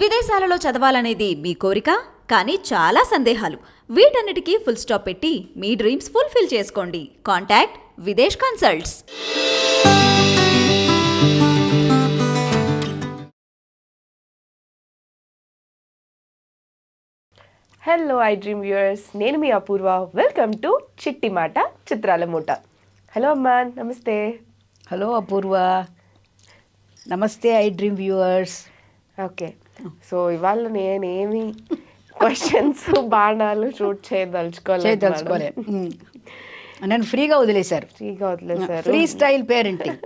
విదేశాలలో చదవాలనేది మీ కోరిక? కానీ చాలా సందేహాలు. వీటన్నిటికీ ఫుల్ స్టాప్ పెట్టి మీ డ్రీమ్స్ ఫుల్ఫిల్ చేసుకోండి. Contact Videsh consults. Hello I dream viewers నేను మీ అపూర్వ. వెల్కమ్ టు చిట్టి మాట చిత్రాల మూట హలో అమ్మా నమస్తే. హలో అపూర్వ. నమస్తే I dream viewers okay. So ఇవాళ నేనేమి క్వశ్చన్స్ బాణాలు షూట్ చేయదలుచుకోలేదు. నన్ను ఫ్రీగా వదిలేశారు. ఫ్రీగా వదిలేశారు. ఫ్రీ స్టైల్ పేరెంటింగ్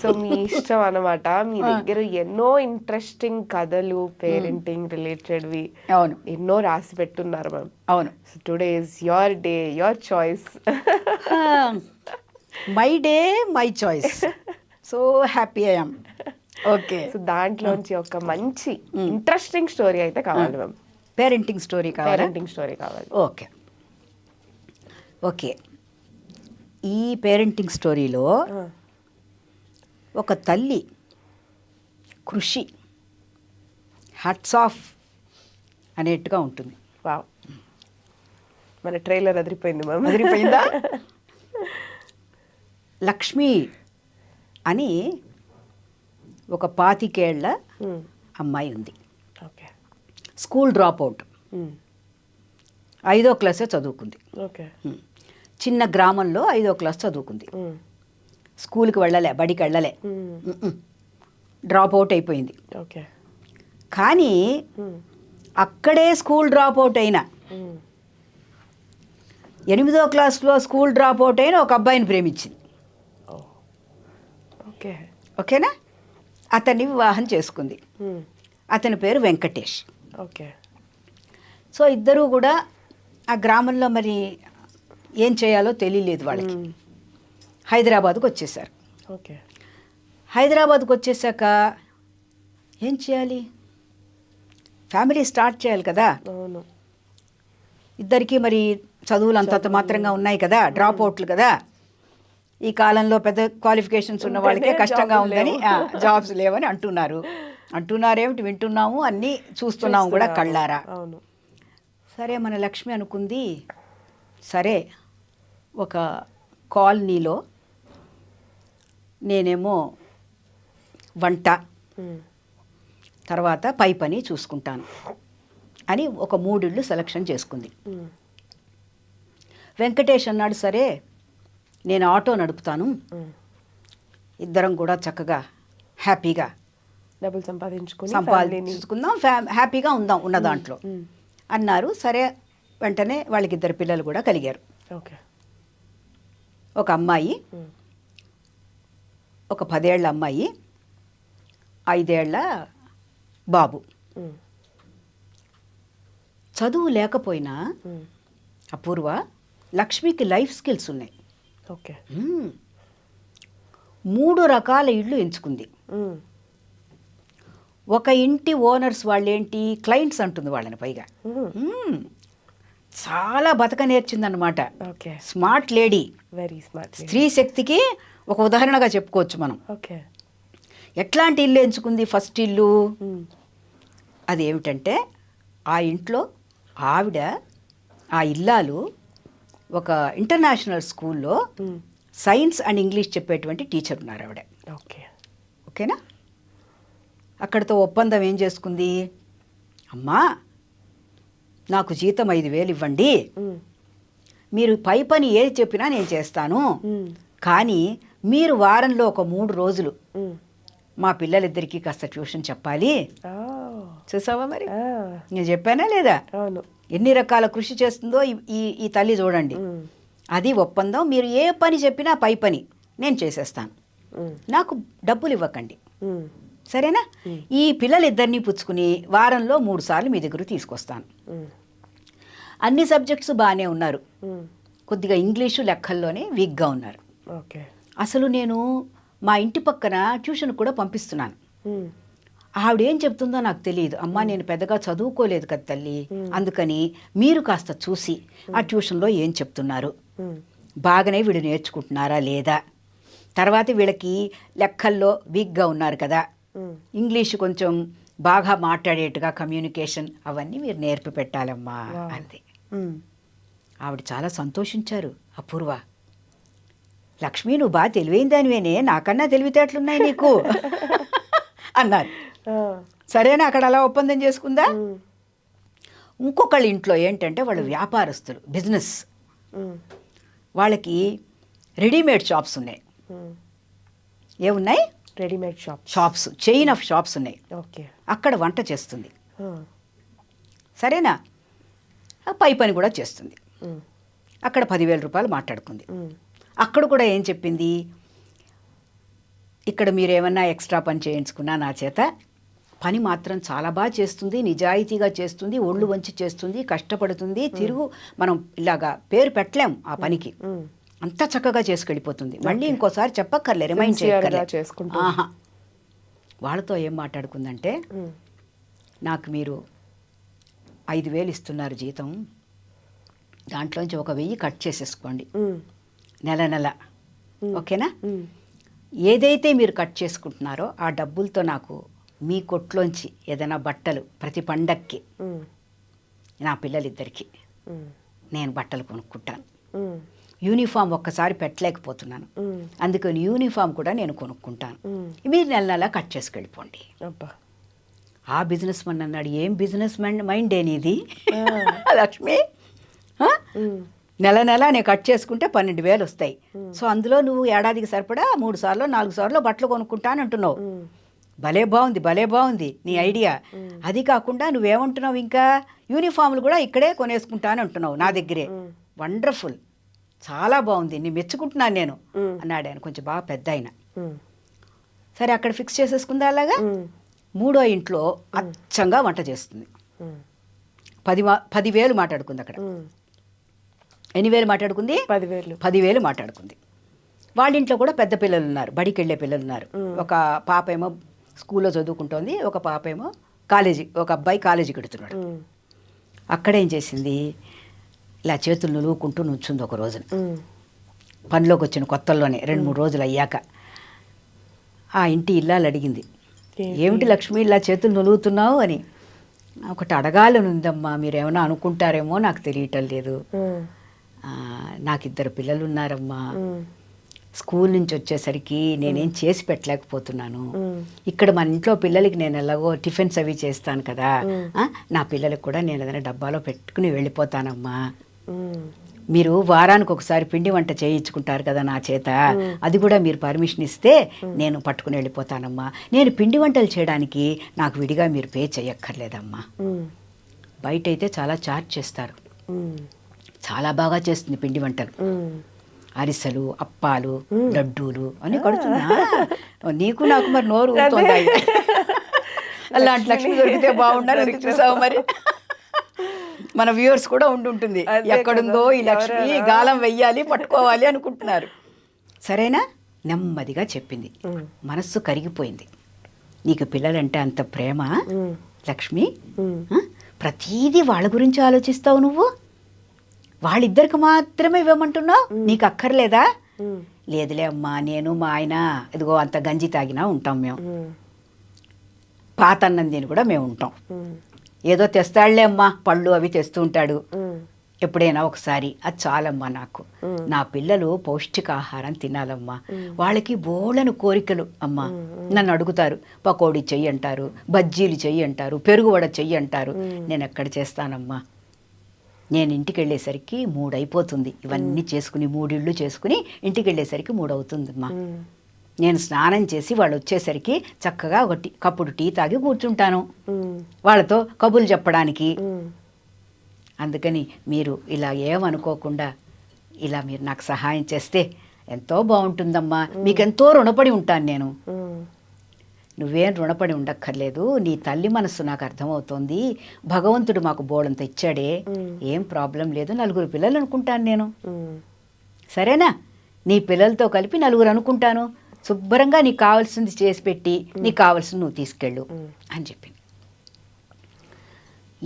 సో మీ ఇష్టం అన్నమాట. మీ దగ్గర ఎన్నో ఇంట్రెస్టింగ్ కథలు పేరెంటింగ్ రిలేటెడ్వి అవును. ఎన్నో రాసి పెట్టున్నారు మ్యామ్ అవును. So today is your day your choice my day my choice so happy I'm okay. So దాంట్లోంచి ఒక మంచి ఇంట్రెస్టింగ్ స్టోరీ అయితే కావాలి మ్యామ్. పేరెంటింగ్ స్టోరీ కావాలా? పేరెంటింగ్ స్టోరీ కావాలి. ఓకే. ఓకే. ఈ పేరెంటింగ్ స్టోరీలో ఒక తల్లి కృషి హట్స్ ఆఫ్ అనేట్టుగా ఉంటుంది. వావ్. మన ట్రైలర్ అదిరిపోయింది మ్యామ్. అదిరిపోయిందా? లక్ష్మి అని ఒక పాతికేళ్ళ అమ్మాయి ఉంది. ఓకే. School drop out. ఐదో క్లాసే చదువుకుంది. ఓకే. ఉమ్. చిన్న గ్రామంలో ఐదో క్లాస్ చదువుకుంది. స్కూల్కి వెళ్ళలే బడికి వెళ్ళలే. డ్రాప్ అవుట్ అయిపోయింది. ఓకే. కానీ అక్కడే స్కూల్ డ్రాప్ అవుట్ అయిన. ఎనిమిదో క్లాస్లో స్కూల్ డ్రాప్ అవుట్ అయిన ఒక అబ్బాయిని ప్రేమించింది. ఓకే. ఓకేనా? అతన్ని వివాహం చేసుకుంది. అతని పేరు వెంకటేష్. ఓకే. సో ఇద్దరూ కూడా ఆ గ్రామంలో మరి ఏం చేయాలో తెలియలేదు వాళ్ళకి. హైదరాబాద్కు వచ్చేసారు. ఓకే. హైదరాబాద్కు వచ్చేసాక ఏం చేయాలి? ఫ్యామిలీ స్టార్ట్ చేయాలి కదా. ఇద్దరికి మరి చదువులు అంతంత మాత్రంగా ఉన్నాయి కదా డ్రాప్ అవుట్లు కదా. ఈ కాలంలో పెద్ద క్వాలిఫికేషన్స్ ఉన్న వాళ్ళకే కష్టంగా ఉందని జాబ్స్ లేవని అంటున్నారు. అంటున్నారేమిటి? వింటున్నాము. అన్నీ చూస్తున్నాము కూడా. కళ్ళారా? సరే మన లక్ష్మి అనుకుంది. సరే ఒక కాలనీలో నేనేమో వంట. తర్వాత పై పని చూసుకుంటాను అని ఒక మూడిళ్ళు సెలక్షన్ చేసుకుంది. వెంకటేష్ అన్నాడు సరే నేను ఆటో నడుపుతాను. ఇద్దరం కూడా చక్కగా హ్యాపీగా డబ్బులు సంపాదించుకుని సంపాదించుకుందాం హ్యాపీగా ఉందాం ఉన్న దాంట్లో. అన్నారు సరే వెంటనే వాళ్ళకి ఇద్దరు పిల్లలు కూడా కలిగారు ఓకే ఒక అమ్మాయి. ఒక పదేళ్ళ అమ్మాయి ఐదేళ్ళ బాబు. చదువు లేకపోయినా. అపూర్వ లక్ష్మికి లైఫ్ స్కిల్స్ ఉన్నాయి ఓకే. మూడు రకాల ఇళ్ళు ఎంచుకుంది. ఒక ఇంటి ఓనర్స్ వాళ్ళేంటి? క్లయింట్స్ అంటుంది వాళ్ళని పైగా. చాలా బతక నేర్చిందనమాట okay. Smart lady. Very smart స్త్రీ శక్తికి ఒక ఉదాహరణగా చెప్పుకోవచ్చు మనం. ఓకే. ఎట్లాంటి ఇల్లు ఎంచుకుంది ఫస్ట్ ఇల్లు? ఉమ్. అదేమిటంటే ఆ ఇంట్లో ఆవిడ ఆ ఇల్లాలు ఒక ఇంటర్నేషనల్ స్కూల్లో. సైన్స్ అండ్ ఇంగ్లీష్ చెప్పేటువంటి టీచర్ ఉన్నారు ఆవిడ ఓకే ఓకేనా అక్కడితో ఒప్పందం ఏం చేసుకుంది అమ్మా నాకు జీతం ఐదు వేలు ఇవ్వండి ఉమ్. మీరు పై పని ఏది చెప్పినా నేను చేస్తాను ఉమ్. కానీ మీరు వారంలో ఒక మూడు రోజులు ఉమ్. మా పిల్లలిద్దరికీ కాస్త ట్యూషన్ చెప్పాలి ఆ. చూసావా మరి ఆ. నేను చెప్పానా లేదా అవును ఎన్ని రకాల కృషి చేస్తుందో ఈ- ఈ తల్లి చూడండి. అది ఒప్పందం మీరు ఏ పని చెప్పినా పై పని నేను చేసేస్తాను. నాకు డబ్బులు ఇవ్వకండి. సరేనా ఈ పిల్లలిద్దరినీ పుచ్చుకుని వారంలో మూడు సార్లు మీ దగ్గర తీసుకొస్తాను. అన్ని సబ్జెక్ట్స్ బాగానే ఉన్నారు. కొద్దిగా ఇంగ్లీషు లెక్కల్లోనే వీక్గా ఉన్నారు అసలు నేను మా ఇంటి పక్కన ట్యూషన్ కూడా పంపిస్తున్నాను. ఆవిడ ఏం చెప్తుందో నాకు తెలియదు అమ్మా నేను పెద్దగా చదువుకోలేదు కదా తల్లి. అందుకని మీరు కాస్త చూసి ఆ ట్యూషన్లో ఏం చెప్తున్నారు. బాగానే వీడు నేర్చుకుంటున్నారా లేదా? తర్వాత వీళ్ళకి లెక్కల్లో వీక్గా ఉన్నారు కదా. ఇంగ్లీష్ కొంచెం బాగా మాట్లాడేట్టుగా కమ్యూనికేషన్ అవన్నీ మీరు నేర్పి పెట్టాలమ్మా. అంది. ఆవిడ చాలా సంతోషించారు అపూర్వ. లక్ష్మి నువ్వు బాగా తెలివైన దానివేనే. నాకన్నా తెలివితేటలున్నాయి నీకు. అన్నారు. సరేనా? అక్కడ అలా ఒప్పందం చేసుకుందా. ఇంకొకళ్ళ ఇంట్లో ఏంటంటే వాళ్ళు వ్యాపారస్తులు బిజినెస్. వాళ్ళకి రెడీమేడ్ షాప్స్ ఉన్నాయి. ఏమున్నాయి? Readymade shop shops chain of shops ఉన్నాయి. ఓకే. అక్కడ వంట చేస్తుంది. సరేనా? పై పని కూడా చేస్తుంది. అక్కడ పదివేల రూపాయలు మాట్లాడుకుంది. అక్కడ కూడా ఏం చెప్పింది? ఇక్కడ మీరు ఏమన్నా ఎక్స్ట్రా పని చేయించుకున్నా నా చేత? పని మాత్రం చాలా బాగా చేస్తుంది నిజాయితీగా చేస్తుంది ఒళ్ళు వంచి చేస్తుంది కష్టపడుతుంది తిరుగు మనం ఇలాగా పేరు పెట్టలేం ఆ పనికి. అంత చక్కగా చేసుకెళ్ళిపోతుంది మళ్ళీ ఇంకోసారి చెప్పక్కర్లే రిమైండ్. ఆహా. వాళ్ళతో ఏం మాట్లాడుకుందంటే. నాకు మీరు ఐదు వేలు ఇస్తున్నారు జీతం దాంట్లోంచి ఒక వెయ్యి కట్ చేసేసుకోండి. నెల నెల ఓకేనా. ఏదైతే మీరు కట్ చేసుకుంటున్నారో ఆ డబ్బులతో నాకు మీ కొట్లోంచి ఏదైనా బట్టలు ప్రతి పండక్కి. నా పిల్లలిద్దరికి. నేను బట్టలు కొనుక్కుంటాను. యూనిఫామ్ ఒక్కసారి పెట్టలేకపోతున్నాను. అందుకని యూనిఫామ్ కూడా నేను కొనుక్కుంటాను. మీరు నెల నెల కట్ చేసుకెళ్ళిపోండి అబ్బా ఆ బిజినెస్ మన్ అన్నాడు ఏం బిజినెస్ మైండ్ మైండ్ ఏనిది. లక్ష్మి. నెల నెల నేను కట్ చేసుకుంటే పన్నెండు వేలు వస్తాయి సో అందులో నువ్వు ఏడాదికి సరిపడా మూడు సార్లు నాలుగు సార్లు బట్టలు కొనుక్కుంటాను అంటున్నావు మ్మ్. భలే బాగుంది భలే బాగుంది నీ ఐడియా. అది కాకుండా నువ్వేమంటున్నావు ఇంకా? యూనిఫామ్లు కూడా ఇక్కడే కొనేసుకుంటాను అంటున్నావు నా దగ్గరే. వండర్ఫుల్. చాలా బాగుంది. నీ మెచ్చుకుంటున్నాను నేను. అన్నాడు ఆయన కొంచెం బాగా పెద్ద ఆయన. సరే అక్కడ ఫిక్స్ చేసేసుకుందా అలాగా. మూడో ఇంట్లో అచ్చంగా వంట చేస్తుంది. పది మా పదివేలు మాట్లాడుకుంది అక్కడ. ఎన్ని వేలు మాట్లాడుకుంది? పదివేలు. పదివేలు మాట్లాడుకుంది. వాళ్ళ ఇంట్లో కూడా పెద్ద పిల్లలు ఉన్నారు బడికి వెళ్ళే పిల్లలు ఉన్నారు. ఒక పాప ఏమో స్కూల్లో చదువుకుంటోంది ఒక పాప ఏమో కాలేజీ ఒక అబ్బాయి కాలేజీ కడుతున్నాడు. అక్కడ ఏం చేసింది? ఇలా చేతులు నులువుకుంటూ నుంచుంది ఒక రోజున. పనిలోకి వచ్చిన కొత్తల్లోనే రెండు మూడు రోజులు అయ్యాక ఆ ఇంటి ఇల్లాలు అడిగింది? ఏమిటి లక్ష్మి ఇలా చేతులు నులుగుతున్నావు అని. ఒకటి అడగాలని ఉందమ్మా మీరేమైనా అనుకుంటారేమో నాకు తెలియటం లేదు. నాకు ఇద్దరు పిల్లలు ఉన్నారమ్మా మ్మ్. స్కూల్ నుంచి వచ్చేసరికి నేనేం చేసి పెట్టలేకపోతున్నాను. ఇక్కడ మన ఇంట్లో పిల్లలకి నేను ఎలాగో టిఫిన్స్ అవి చేస్తాను కదా నా పిల్లలకు కూడా నేను ఏదైనా డబ్బాలో పెట్టుకుని వెళ్ళిపోతానమ్మా. మ్మ్. మీరు వారానికి ఒకసారి పిండి వంట చేయించుకుంటారు కదా నా చేత అది కూడా మీరు పర్మిషన్ ఇస్తే నేను పట్టుకుని వెళ్ళిపోతానమ్మా. నేను పిండి వంటలు చేయడానికి నాకు విడిగా మీరు పే చేయక్కర్లేదమ్మా మ్మ్. బయట అయితే చాలా చార్జ్ చేస్తారు. చాలా బాగా చేస్తుంది పిండి వంటలు. అరిసెలు అప్పాలు లడ్డూలు అన్నీ కడుతున్నా. నీకు నాకు మరి నోరు ఊరుతోందా అలాంటి లక్ష్మి దొరికితే బాగుండాలి చూసావు మరి? మన వ్యూవర్స్ కూడా ఉండుంటుంది. ఎక్కడుందో ఈ లక్ష్మి. గాలం వెయ్యాలి పట్టుకోవాలి అనుకుంటున్నారు. సరేనా? నెమ్మదిగా చెప్పింది. మనస్సు కరిగిపోయింది. నీకు పిల్లలంటే అంత ప్రేమ. లక్ష్మి? ప్రతీదీ వాళ్ళ గురించి ఆలోచిస్తావు నువ్వు? వాళ్ళిద్దరికి మాత్రమే ఇవ్వమంటున్నావు నీకు అక్కర్లేదా. లేదులే అమ్మా నేను మా ఆయన ఇదిగో అంత గంజి తాగినా ఉంటాం మేము. మ్మ్. పాత అన్నం తిని కూడా మేము ఉంటాం. ఏదో తెస్తాడులే అమ్మా పళ్ళు అవి తెస్తూ ఉంటాడు. ఎప్పుడైనా ఒకసారి అది చాలమ్మా నాకు. నా పిల్లలు పౌష్టికాహారం తినాలమ్మా. వాళ్ళకి బోళ్ళను కోరికలు అమ్మా. నన్ను అడుగుతారు పకోడీ చెయ్యి అంటారు బజ్జీలు చెయ్యి అంటారు పెరుగు వడ చెయ్యి అంటారు. నేను ఎక్కడ చేస్తానమ్మా? నేను ఇంటికి వెళ్ళేసరికి మూడు అయిపోతుంది ఇవన్నీ చేసుకుని మూడిళ్ళు చేసుకుని ఇంటికి వెళ్ళేసరికి మూడు అవుతుందమ్మా మ్మ్. నేను స్నానం చేసి వాళ్ళు వచ్చేసరికి చక్కగా ఒక టీ కప్పుడు టీ తాగి కూర్చుంటాను. వాళ్ళతో కబుర్లు చెప్పడానికి. అందుకని మీరు ఇలా ఏమనుకోకుండా ఇలా మీరు నాకు సహాయం చేస్తే ఎంతో బాగుంటుందమ్మా మీకెంతో రుణపడి ఉంటాను నేను. నువ్వేం రుణపడి ఉండక్కర్లేదు. నీ తల్లి మనస్సు నాకు అర్థమవుతోంది. భగవంతుడు మాకు బోడంత ఇచ్చాడే ఏం ప్రాబ్లం లేదు. నలుగురు పిల్లలు అనుకుంటాను నేను. సరేనా? నీ పిల్లలతో కలిపి నలుగురు అనుకుంటాను. శుభ్రంగా నీకు కావాల్సింది చేసి పెట్టి నీకు కావాల్సింది నువ్వు తీసుకెళ్ళు అని చెప్పింది.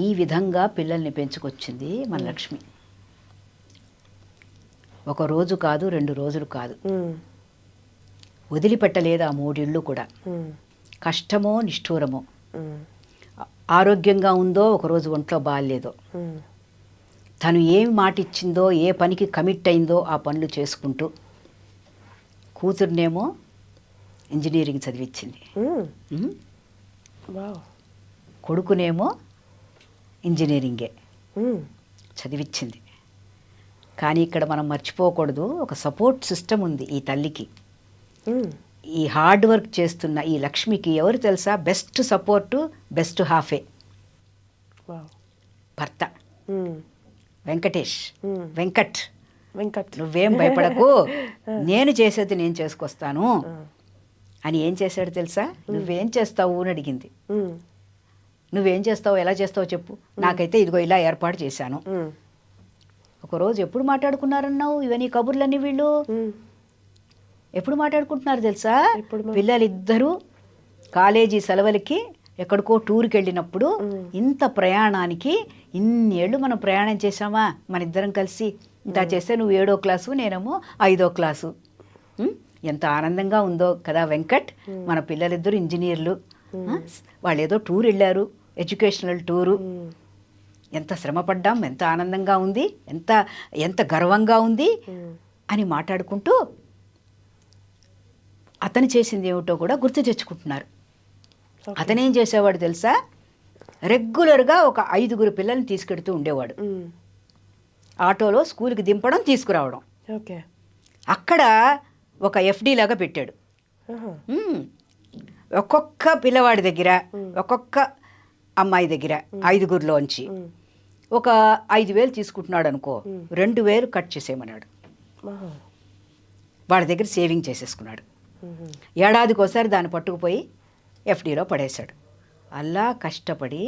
ఈ విధంగా పిల్లల్ని పెంచుకొచ్చింది మన లక్ష్మి. ఒక రోజు కాదు రెండు రోజులు కాదు. వదిలిపెట్టలేదు ఆ మూడిళ్ళు కూడా. కష్టమో నిష్ఠూరమో. ఆరోగ్యంగా ఉందో ఒకరోజు ఒంట్లో బాగాలేదో. తను ఏమి మాట ఇచ్చిందో ఏ పనికి కమిట్ అయిందో ఆ పనులు చేసుకుంటూ కూతురునేమో ఇంజనీరింగ్ చదివించింది కొడుకునేమో ఇంజనీరింగే. చదివించింది కానీ ఇక్కడ మనం మర్చిపోకూడదు ఒక సపోర్ట్ సిస్టమ్ ఉంది ఈ తల్లికి. ఈ హార్డ్ వర్క్ చేస్తున్న ఈ లక్ష్మికి ఎవరు తెలుసా? బెస్ట్ సపోర్టు బెస్ట్ హాఫే. వావ్. భర్త. వెంకటేష్. వెంకట్. వెంకట్. నువ్వేం భయపడకు. నేను చేసేది నేను చేసుకొస్తాను. అని ఏం చేశాడు తెలుసా? నువ్వేం చేస్తావు అని అడిగింది. నువ్వేం చేస్తావు ఎలా చేస్తావు చెప్పు. నాకైతే ఇదిగో ఇలా ఏర్పాటు చేశాను. ఒకరోజు ఎప్పుడు మాట్లాడుకున్నారన్నావు? ఇవన్నీ కబుర్లన్నీ వీళ్ళు. ఎప్పుడు మాట్లాడుకుంటున్నారు తెలుసా? పిల్లలిద్దరూ కాలేజీ సెలవులకి ఎక్కడికో టూర్కి వెళ్ళినప్పుడు ఇంత ప్రయాణానికి ఇన్ని ఏళ్ళు మనం ప్రయాణం చేసామా మన ఇద్దరం కలిసి. ఇంత చేస్తే నువ్వు ఏడో క్లాసు నేనేమో ఐదో క్లాసు? ఎంత ఆనందంగా ఉందో కదా వెంకట్. మన పిల్లలిద్దరు ఇంజనీర్లు? వాళ్ళు ఏదో టూర్ వెళ్ళారు ఎడ్యుకేషనల్ టూరు. ఎంత శ్రమపడ్డాం ఎంత ఆనందంగా ఉంది ఎంత ఎంత గర్వంగా ఉంది. అని మాట్లాడుకుంటూ అతను చేసింది ఏమిటో కూడా గుర్తు తెచ్చుకుంటున్నారు. అతనేం చేసేవాడు తెలుసా? రెగ్యులర్గా ఒక ఐదుగురు పిల్లల్ని తీసుకెడుతూ ఉండేవాడు. ఉమ్. ఆటోలో స్కూల్కి దింపడం తీసుకురావడం. ఓకే అక్కడ ఒక ఎఫ్డి లాగా పెట్టాడు. ఆహా. మ్మ్. ఒక్కొక్క పిల్లవాడి దగ్గర ఒక్కొక్క అమ్మాయి దగ్గర ఐదుగురిలోంచి. ఒక ఐదు వేలు తీసుకుంటున్నాడు అనుకో రెండు వేలు కట్ చేసేయమన్నాడు. ఆహా. వాళ్ళ దగ్గర సేవింగ్ చేసేసుకున్నాడు. ఉమ్. ఏడాదికి ఒకసారి దాన్ని పట్టుకుపోయి ఎఫ్డీలో పడేశాడు అలా కష్టపడి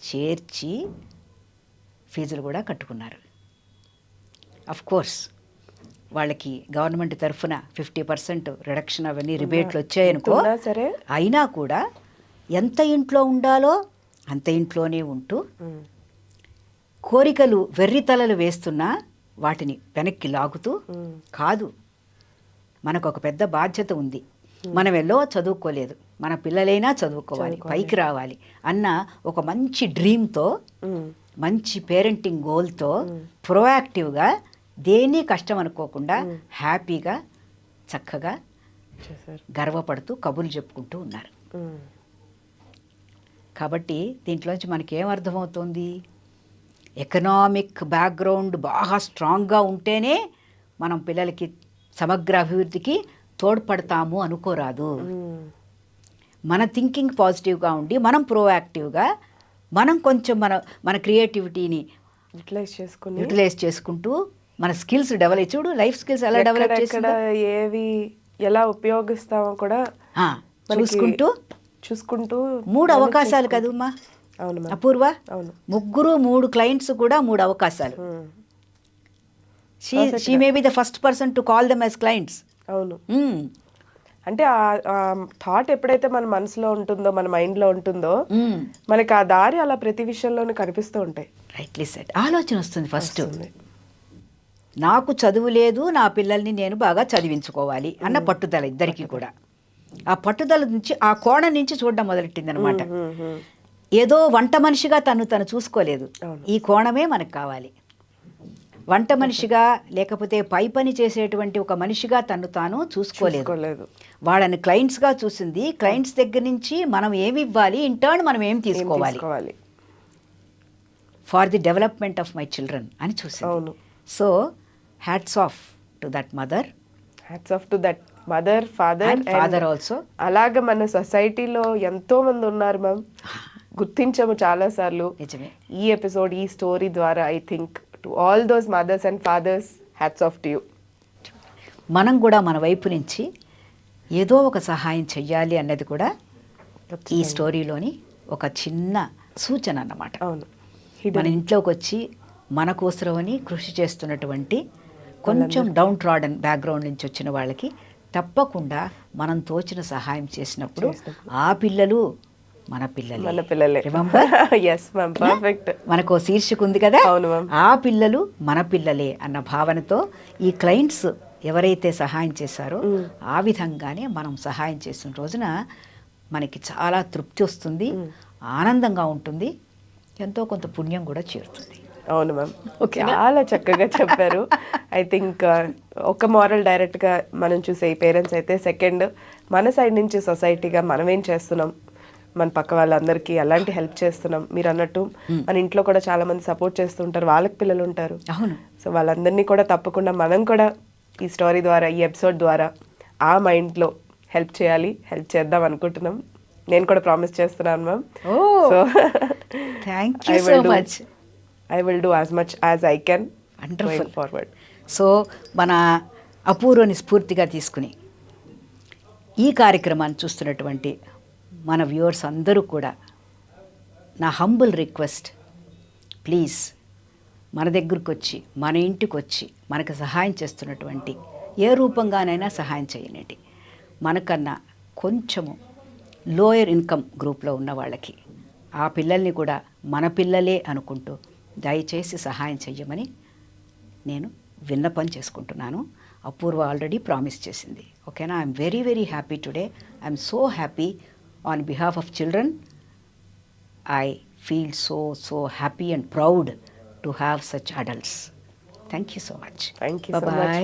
చేర్చి ఫీజులు కూడా కట్టుకున్నారు కోర్స్ వాళ్ళకి గవర్నమెంట్ తరఫున ఫిఫ్టీ పర్సెంట్ రిడక్షన్ అవన్నీ రిబేట్లు వచ్చాయనుకో సరే అయినా కూడా ఎంత ఇంట్లో ఉండాలో అంత ఇంట్లోనే ఉంటూ. కోరికలు వెర్రితలలు వేస్తున్నా వాటిని వెనక్కి లాగుతూ. కాదు మనకు ఒక పెద్ద బాధ్యత ఉంది. మనం ఎల్లో చదువుకోలేదు. మన పిల్లలైనా చదువుకోవాలి పైకి రావాలి అన్న ఒక మంచి డ్రీమ్తో. మంచి పేరెంటింగ్ గోల్తో ప్రొయాక్టివ్గా దేన్ని కష్టం అనుకోకుండా హ్యాపీగా చక్కగా గర్వపడుతూ కబుర్లు చెప్పుకుంటూ ఉన్నారు. కాబట్టి దీంట్లోంచి మనకి ఏం అర్థమవుతుంది? ఎకనామిక్ బ్యాక్గ్రౌండ్ బాగా స్ట్రాంగ్గా ఉంటేనే మనం పిల్లలకి సమగ్ర అభివృద్ధికి తోడ్పడతాము అనుకోరాదు. మన థింకింగ్ పాజిటివ్గా ఉండి మనం ప్రోయాక్టివ్గా మనం కొంచెం మన మన క్రియేటివిటీని యూటిలైజ్ చేసుకుని యూటిలైజ్ చేసుకుంటూ మన స్కిల్స్ డెవలప్ చూడు లైఫ్ స్కిల్స్ ఎలా డెవలప్ ఏవి ఎలా ఉపయోగిస్తామో కూడా చూసుకుంటూ చూసుకుంటూ మూడు అవకాశాలు కదమ్మా. అవును అపూర్వ అవును. ముగ్గురు మూడు క్లయింట్స్ కూడా మూడు అవకాశాలు. She she may be the first person to call them as clients అవును. అంటే ఆ థాట్ ఎప్పుడైతే మన మనసులో ఉంటుందో మన mind లో ఉంటుందో మనకి ఆ దారి అలా ప్రతి విషయంలోనూ కనిపిస్తూ ఉంటాయి. రైట్లీ సెట్ ఆలోచన వస్తుంది ఫస్ట్. నాకు చదువు లేదు నా పిల్లల్ని నేను బాగా చదివించుకోవాలి అన్న పట్టుదల ఇద్దరికి కూడా. ఆ పట్టుదల నుంచి ఆ కోణం నుంచి చూడడం మొదలెట్టింది అనమాట. ఏదో వంట మనిషిగా తను తను చూసుకోలేదు. ఈ కోణమే మనకు కావాలి. వంట మనిషిగా లేకపోతే పై పని చేసేటువంటి ఒక మనిషిగా తను తాను చూసుకోలేదు. వాళ్ళని క్లయింట్స్గా చూసింది. క్లయింట్స్ దగ్గర నుంచి మనం ఏమి ఇవ్వాలి? ఇన్ టర్న్ మనం ఏం తీసుకోవాలి? For the development of my children అని చూసింది. అవును. So hats off to that mother hats off to that mother father father also అలాగ మన సొసైటీలో ఎంతో మంది ఉన్నారు మ్యామ్ గుర్తించాము చాలా సార్లు. నిజమే. ఈ ఎపిసోడ్ ఈ స్టోరీ ద్వారా I think to all those mothers and fathers hats off to you మనం కూడా మన వైపు నుంచి ఏదో ఒక సహాయం చెయ్యాలి అన్నది కూడా ఈ స్టోరీలోని ఒక చిన్న సూచన అన్నమాట. అవును. మన ఇంట్లోకి వచ్చి మన కోసరమని కృషి చేస్తున్నటువంటి కొంచెం డౌన్ ట్రాడన్ బ్యాక్గ్రౌండ్ నుంచి వచ్చిన వాళ్ళకి తప్పకుండా మనం తోచిన సహాయం చేసినప్పుడు. ఆ పిల్లలు మన పిల్లలు. మన పిల్లలే. ఎస్ మ్యామ్ పర్ఫెక్ట్ మనకు శీర్షిక ఉంది కదా? అవును మ్యామ్ ఆ పిల్లలు మన పిల్లలే అన్న భావనతో ఈ క్లయింట్స్ ఎవరైతే సహాయం చేశారో ఆ విధంగానే మనం సహాయం చేసిన రోజున మనకి చాలా తృప్తి వస్తుంది ఆనందంగా ఉంటుంది ఎంతో కొంత పుణ్యం కూడా చేరుతుంది. అవును మ్యామ్ ఓకేనా? చాలా చక్కగా చెప్పారు. ఐ థింక్ ఒక మారల్ డైరెక్ట్గా మనం చూసే ఈ పేరెంట్స్ అయితే సెకండ్ మన సైడ్ నుంచి సొసైటీగా మనం ఏం చేస్తున్నాం? మన పక్క వాళ్ళందరికీ ఎలాంటి హెల్ప్ చేస్తున్నాం. మీరు అన్నట్టు మన ఇంట్లో కూడా చాలా మంది సపోర్ట్ చేస్తుంటారు వాళ్ళకి పిల్లలు ఉంటారు. అవును. సో వాళ్ళందరినీ కూడా తప్పకుండా మనం కూడా ఈ స్టోరీ ద్వారా ఈ ఎపిసోడ్ ద్వారా ఆ మైండ్లో హెల్ప్ చేయాలి. హెల్ప్ చేద్దాం అనుకుంటున్నాం. నేను కూడా ప్రామిస్ చేస్తున్నాను ma'am. So thank you so much I will do as much as I can. Forward so మన అపూర్వని స్ఫూర్తిగా తీసుకుని ఈ కార్యక్రమాన్ని చూస్తున్నటువంటి మన వ్యూవర్స్ అందరూ కూడా నా హంబుల్ రిక్వెస్ట్ ప్లీజ్ మన దగ్గరకు వచ్చి మన ఇంటికి వచ్చి మనకు సహాయం చేస్తున్నటువంటి ఏ రూపంగానైనా సహాయం చేయనండి మనకన్నా కొంచెము లోయర్ ఇన్కమ్ గ్రూప్లో ఉన్న వాళ్ళకి ఆ పిల్లల్ని కూడా మన పిల్లలే అనుకుంటూ దయచేసి సహాయం చెయ్యమని నేను విన్నపం చేసుకుంటున్నాను. అపూర్వ ఆల్రెడీ ప్రామిస్ చేసింది. ఓకేనా I'm very very happy today I'm so happy on behalf of children I feel so so happy and proud to have such adults thank you so much thank you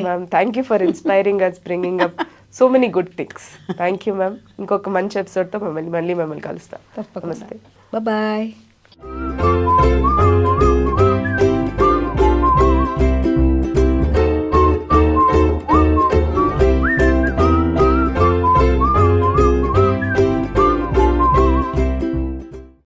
ma'am thank you for inspiring us bringing up so many good things thank you ma'am ఇంకొక మంచి ఎపిసోడ్తో మమ్మల్ని మళ్ళీ మిమ్మల్ని కలుస్తాం. నమస్తే. Bye